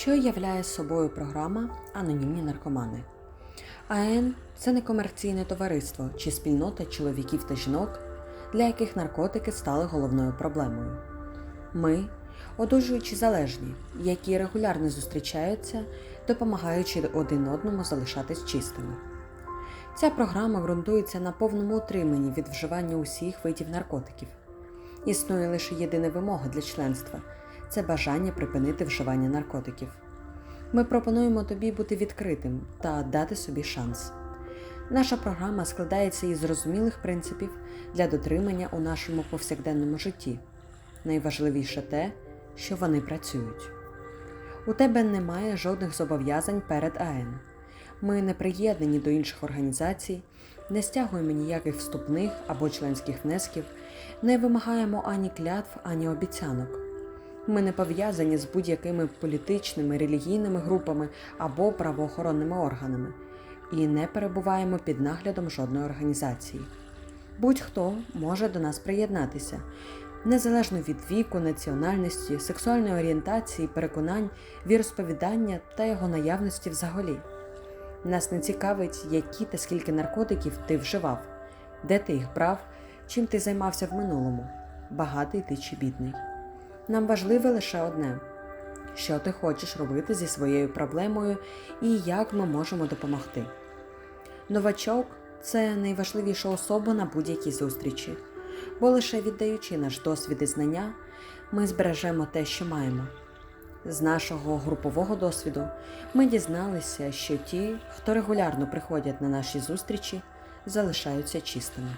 Що являє собою програма Анонімні наркомани? АН це некомерційне товариство чи спільнота чоловіків та жінок, для яких наркотики стали головною проблемою. Ми одужуючі залежні, які регулярно зустрічаються, допомагаючи один одному залишатись чистими. Ця програма ґрунтується на повному утриманні від вживання усіх видів наркотиків. Існує лише єдина вимога для членства це бажання припинити вживання наркотиків. Ми пропонуємо тобі бути відкритим та дати собі шанс. Наша програма складається із зрозумілих принципів для дотримання у нашому повсякденному житті. Найважливіше те, що вони працюють. У тебе немає жодних зобов'язань перед АН. Ми не приєднані до інших організацій, не стягуємо ніяких вступних або членських внесків, не вимагаємо ані клятв, ані обіцянок. Ми не пов'язані з будь-якими політичними, релігійними групами або правоохоронними органами і не перебуваємо під наглядом жодної організації. Будь-хто може до нас приєднатися, незалежно від віку, національності, сексуальної орієнтації, переконань, віросповідання та його наявності взагалі. Нас не цікавить, які та скільки наркотиків ти вживав, де ти їх брав, чим ти займався в минулому, багатий ти чи бідний. Нам важливе лише одне: що ти хочеш робити зі своєю проблемою і як ми можемо допомогти. Новачок це найважливіша особа на будь-якій зустрічі, бо лише віддаючи наш досвід і знання, ми збережемо те, що маємо. З нашого групового досвіду ми дізналися, що ті, хто регулярно приходять на наші зустрічі, залишаються чистими.